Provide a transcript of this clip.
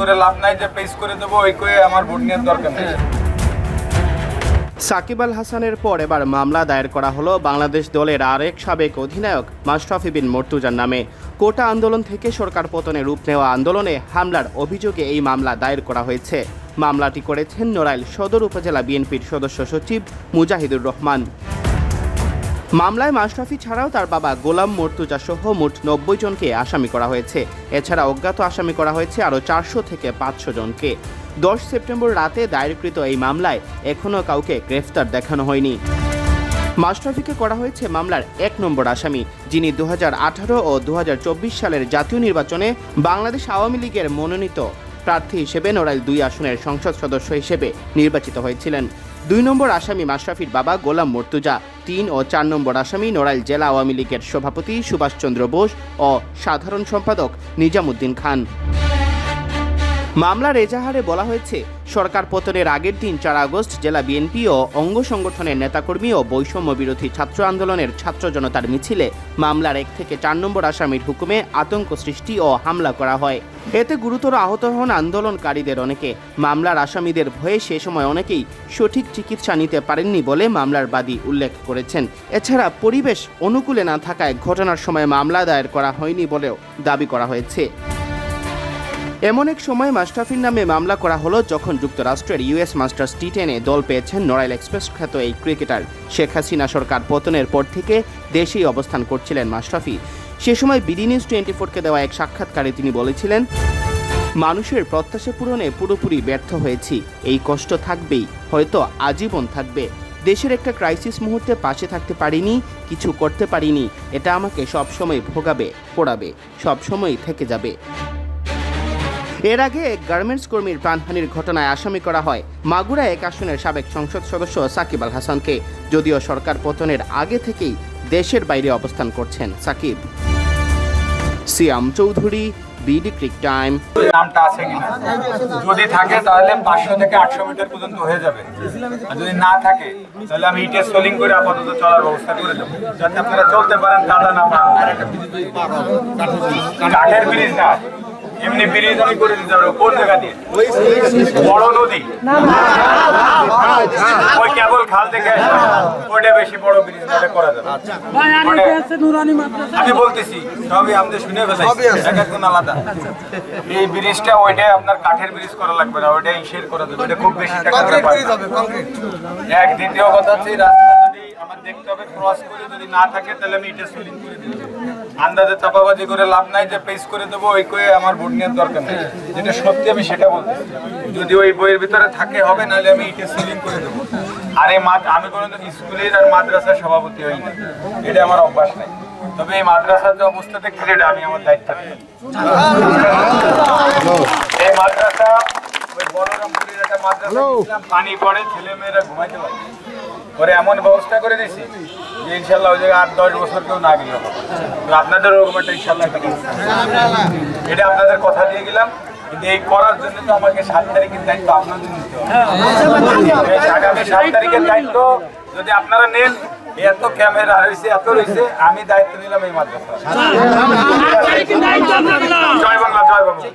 করে লাভ নাই, যে করে ওই আমার ভোট নেওয়ার দরকার নেই। সাকিব আল হাসানের পর এবার মামলা দায়ের করা হলো বাংলাদেশ দলের আরেক সাবেক অধিনায়ক মাশরাফি বিন মর্তুজার নামে। কোটা আন্দোলন থেকে সরকার পতনে রূপ নেওয়া আন্দোলনে হামলার অভিযোগে এই মামলা দায়ের করা হয়েছে। মামলাটি করেছেন নড়াইল সদর উপজেলা বিএনপির সদস্য সচিব মুজাহিদুর রহমান। মামলায় মাশরাফি ছাড়াও তার বাবা গোলাম মর্তুজা সহ মোট নব্বই জনকে আসামি করা হয়েছে। এছাড়া অজ্ঞাত আসামি করা হয়েছে আরও চারশো থেকে পাঁচশো জনকে। দশ সেপ্টেম্বর রাতে দায়েরকৃত এই মামলায় এখনও কাউকে গ্রেফতার দেখানো হয়নি। মাশরাফিকে করা হয়েছে মামলার এক নম্বর আসামি, যিনি দু আঠারো ও দু হাজার চব্বিশ সালের জাতীয় নির্বাচনে বাংলাদেশ আওয়ামী লীগের মনোনীত প্রার্থী হিসেবে নড়াইল দুই আসনের সংসদ সদস্য হিসেবে নির্বাচিত হয়েছিলেন। দুই নম্বর আসামি মাশরাফির বাবা গোলাম মর্তুজা, তিন ও চার নম্বর আসামি নড়াইল জেলা আওয়ামী লীগের সভাপতি সুভাষচন্দ্র বোস ও সাধারণ সম্পাদক নিজামুদ্দিন খান। মামলার এজাহারে বলা হয়েছে, সরকার পতনের আগের দিন চার আগস্ট জেলা বিএনপি ও অঙ্গ সংগঠনের নেতাকর্মী ও বৈষম্য বিরোধী ছাত্র আন্দোলনের ছাত্র জনতার মিছিলে মামলার এক থেকে চার নম্বর আসামির হুকুমে আতঙ্ক সৃষ্টি ও হামলা করা হয়। এতে গুরুতর আহত হন আন্দোলনকারীদের অনেকে। মামলার আসামিদের ভয়ে সে সময় অনেকেই সঠিক চিকিৎসা নিতে পারেননি বলে মামলার বাদী উল্লেখ করেছেন। এছাড়া পরিবেশ অনুকূলে না থাকায় ঘটনার সময় মামলা দায়ের করা হয়নি বলেও দাবি করা হয়েছে। এমন এক সময় মাস্টাফির নামে মামলা করা হলো যখন যুক্তরাষ্ট্রের ইউএস মাস্টার্স টি টেনে দল পেয়েছেন নড়াইল এক্সপ্রেস খ্যাত এই ক্রিকেটার। শেখ হাসিনা সরকার পতনের পর থেকে দেশেই অবস্থান করছিলেন মাশরাফি। সে সময় বিডি নিউজ টোয়েন্টি ফোরকে দেওয়া এক সাক্ষাৎকারে তিনি বলেছিলেন, মানুষের প্রত্যাশা পূরণে পুরোপুরি ব্যর্থ হয়েছি। এই কষ্ট থাকবেই, হয়তো আজীবন থাকবে। দেশের একটা ক্রাইসিস মুহূর্তে পাশে থাকতে পারিনি, কিছু করতে পারিনি। এটা আমাকে সবসময় ভোগাবে, পোড়াবে, সবসময় থেকে যাবে। এর আগে এক গার্মেন্টস কর্মীর প্রাণহানির ঘটনায় আসামি করা হয়। মাগুরা এক আসনের সাবেক সংসদ সদস্য সাকিব আল হাসানকে। যদিও সরকার পতনের আগে থেকেই দেশের বাইরে অবস্থান করছেন সাকিব। সিয়াম চৌধুরী বিডি টাইম নামটা আছে যদি থাকে তাহলে পাঁচশো থেকে আটশো মিটার পর্যন্ত হয়ে যাবে। আর যদি না থাকে, তাহলে আমি সোলিং করে আপাতত চলার ব্যবস্থা করে দেবো। যাতে আপনারা চলতে পারেন কাদা না কাঠের ব্রিজ না। এমনি ব্রিজ আমি করে দিতে পারব কোন জায়গা দিয়ে? বড় নদী? ওই কেবল খাল থেকে আসে ওইটা বেশি বড় ব্রিজ ওটা করা যাবে। ভাই আরেকটা ওটা- আছে নুরানি মাদ্রাসা। আমি বলতেছি সবই আমাদের শুনে ফেলাইছি এক একজন আলাদা। এই ব্রিজটা ওইটাই আপনার কাঠের ব্রিজ করা লাগবে না ওইটা ইসের করা যাবে। ওইটা খুব বেশি টাকা এক দ্বিতীয় কথা হচ্ছে রাস্তা যদি আমার দেখতে হবে ক্রস করে যদি না থাকে তাহলে আমি এটা সোলিং করে দেবো আন্দাজে চাপাবাজি করে লাভ নাই যে পেস করে দেবো ওই কয়ে আমার ভোট নেওয়ার দরকার নেই। যেটা সত্যি আমি সেটা বলতে যদি ওই বইয়ের ভিতরে থাকে হবে নাহলে আমি এটা সিলিং করে দেবো। আর এই মাদ আমি কোনোদিন স্কুলের আর মাদ্রাসার সভাপতি হই না। এটা আমার অভ্যাস নাই। তবে এই মাদ্রাসার যে অবস্থা দেখছি এটা আমি আমার দায়িত্ব। এই মাদ্রাসা ওই বলরামপুরের একটা মাদ্রাসা পানি পড়ে ছেলে মেয়েরা ঘুমাইতে পারে পরে এমন ব্যবস্থা করে দিছি যে ইনশাল্লাহ ওই জায়গায় আট দশ বছর কেউ না গেলে। আপনাদের ওরকম একটা ইনশাল্লাহ। এটা আপনাদের কথা দিয়ে গেলাম কিন্তু এই করার জন্য তো আমাকে সাত তারিখের দায়িত্ব আপনাদের নিতে হবে আগামী সাত তারিখের দায়িত্ব যদি আপনারা নেন এত ক্যামেরা হয়েছে এত রয়েছে আমি দায়িত্ব নিলাম এই মাদ্রাসা জয় বাংলা জয় বাংলা